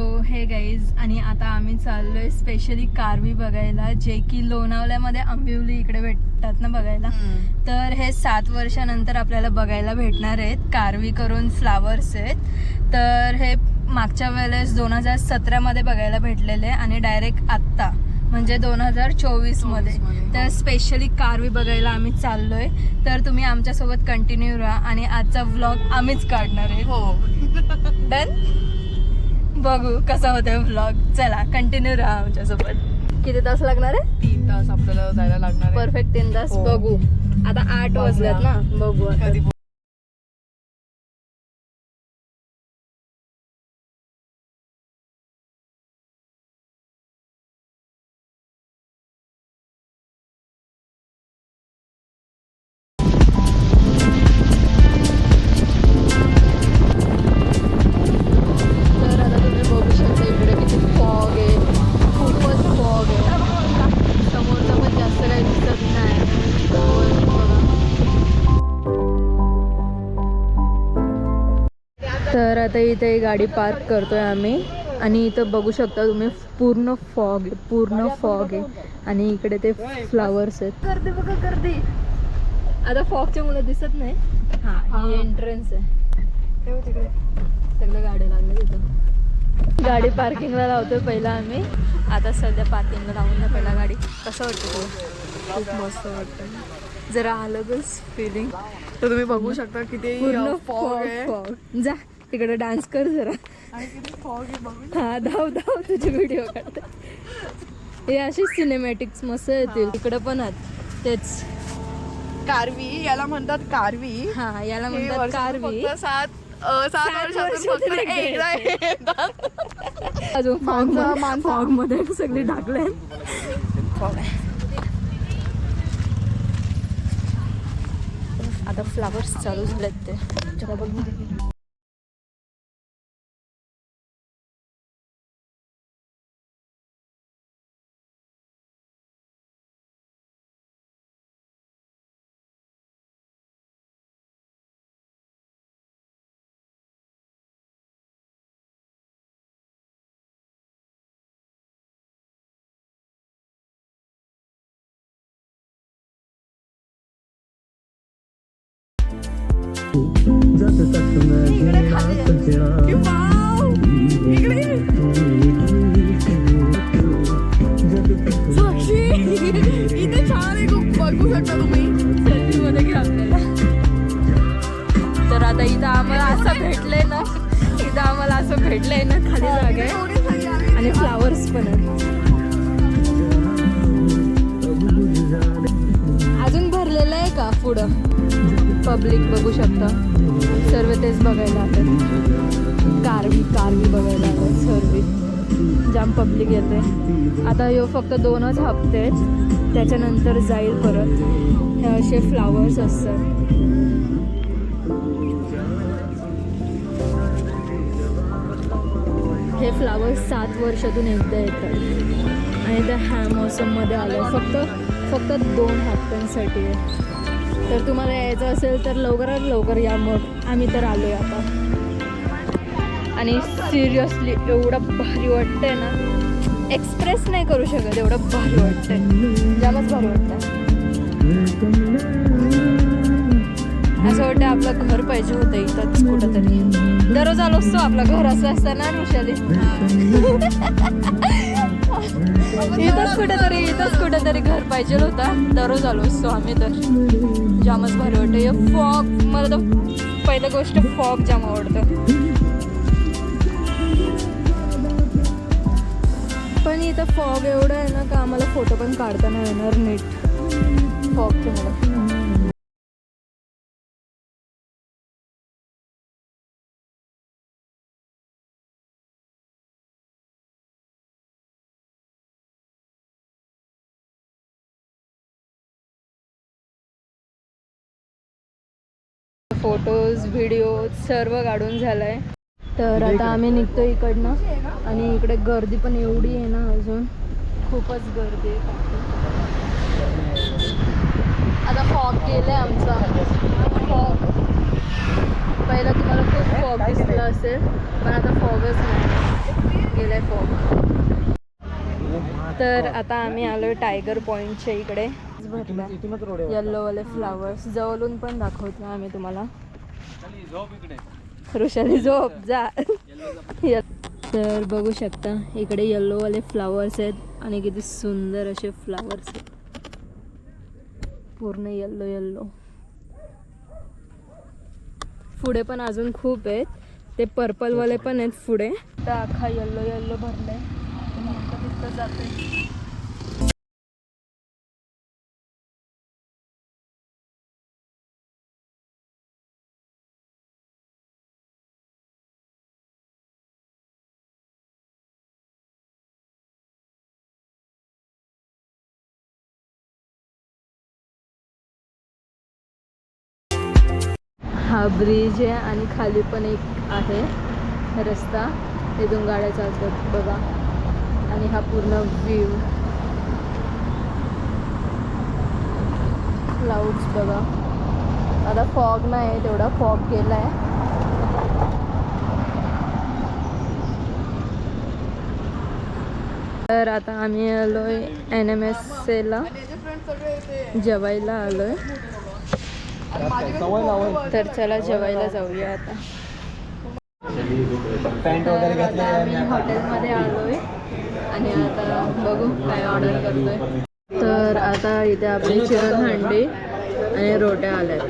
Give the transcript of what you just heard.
So हे guys आणि आता आम्ही चाललोय स्पेशली कारवी बघायला जे की लोणावल्यामध्ये आंबिवली इकडे भेटतात ना बघायला. तर हे सात वर्षानंतर आपल्याला बघायला भेटणार आहेत. कारवी करून फ्लावर्स आहेत. तर हे मागच्या वेळेस दोन हजार सतरामध्ये बघायला भेटलेले आणि डायरेक्ट आत्ता म्हणजे दोन हजार चोवीसमध्ये. तर स्पेशली कारवी बघायला आम्ही चाललोय. तर तुम्ही आमच्यासोबत कंटिन्यू राहा आणि आजचा व्लॉग आम्हीच काढणार आहे. हो. डन बघू कसा होतोय व्लॉग चला कंटिन्यू राहा आमच्यासोबत किती तास लागणार आहे तीन तास आपल्याला जायला लागणार आहे. परफेक्ट तीन तास हो. बघू आता आठ. वाजल्यात ना बघू आता. कधी तर आता इथे गाडी पार्क करतोय आम्ही. आणि इथं बघू शकता तुम्ही पूर्ण फॉग आहे पूर्ण फॉग आहे. आणि इकडे ते फ्लावर्स आहेत. गर्दी बघा गर्दी. आता फॉगच्या मुलं दिसत नाही. हा ही. एंट्रन्स आहे. तिकडे. सगळं गाड्या लागल्या तिथं. गाडी पार्किंगला लावतोय पहिला आम्ही. आता सध्या पार्किंगला लावून ना पहिला गाडी. कसं वाटतं तुला? खूप मस्त वाटतं. जरा अलगच फिलिंग तर तुम्ही बघू शकता किती फॉग आहे. फॉग जा. तिकडे डान्स कर जरा. हा धाव धाव तुझे व्हिडिओ काढते. हे अशी सिनेमॅटिक्स मस्त येतील. इकडे पण आहेत. तेच. कारवी याला म्हणतात कारवी. हा याला म्हणतात कारवी. सात. अजून फॉग माणसं- माणसं. फॉगमध्ये सगळी टाकले आता फ्लावर्स चालू झालेत ते. इथे छान आहे खूप बघू शकता तुम्ही. सेल्फी मध्ये घ्या आपल्याला तर आता इथं आम्हाला असं भेटलंय ना इथं आम्हाला असं भेटलंय ना खाली जागा. आहे आणि फ्लावर्स पण आहेत. अजून भरलेलं आहे का पुढं? पब्लिक बघू शकता. सर्व तेच बघायला आलं कारवी कारवी बघायला आलं सर्व. जाम पब्लिक येते. आता ह्यो फक्त दोनच हप्ते आहेत. त्याच्यानंतर जाईल परत. हे असे फ्लावर्स असतात. हे फ्लावर्स सात वर्षातून एकदा येतात. आणि त्या ह्या मोसममध्ये आलं फक्त फक्त दोन हप्त्यांसाठी आहे. तर तुम्हाला यायचं असेल तर लवकरात लवकर या मग. आम्ही तर आलो आहे आता. आणि सिरियसली एवढं भारी वाटतंय ना. एक्सप्रेस नाही करू शकत एवढं भारी वाटतंय. जामच भारी वाटतंय. असं वाटतं आपलं घर पाहिजे होतं इथंच कुठंतरी. दररोज आलो असतो आपलं घर असं असतं ना इथंच कुठेतरी इथंच कुठेतरी घर पाहिजे होता. दररोज आलो असतो आम्ही तर. जामच भारी वाटतं. फॉग मला तर पहिलं गोष्ट फॉग जाम आवडतं. पण इथं फॉग एवढं आहे ना का आम्हाला फोटो पण काढता नाही येणार नीट. फॉगचे मला फोटोज व्हिडिओ सर्व काढून झालंय. तर आता आम्ही निघतो इकडनं. आणि इकडे गर्दी पण एवढी आहे ना अजून. खूपच गर्दी आहे. आता फॉग गेलाय आमचा. फॉग पहिला तुम्हाला खूप फॉग दिसला असेल पण आता फॉगच नाही. गेलाय फॉग तर आता आम्ही आलोय टायगर पॉइंटच्या इकडे. भरला इथूनच रोड येल्लो वाले फ्लावर्स जवळून पण दाखवतो आम्ही तुम्हाला. ऋषाली झोप जा. तर बघू शकता इकडे येल्लो वाले फ्लावर्स आहेत आणि किती सुंदर असे फ्लावर्स आहेत. पूर्ण येल्लो येल्लो पुढे पण अजून खूप आहेत. ते पर्पल वाले पण आहेत पुढे. तर अख्खा येल्लो येल्लो भरलाय. तिथं जाते हा ब्रिज आहे आणि खाली पण एक आहे रस्ता. तिथून गाड्या चालतात बघा. आणि हा पूर्ण व्ह्यू क्लाउड्स बघा. आता फॉग नाही तेवढा फॉग गेलाय तर आता आम्ही आलो आहे एन एम एस एला जेवायला आलो आहे तर चला जेवायला जाऊया आता. हॉटेलमध्ये आलोय आणि आता बघू काय ऑर्डर करतोय. तर आता इथे आपली चिकन हंडी आणि रोट्या आल्यात.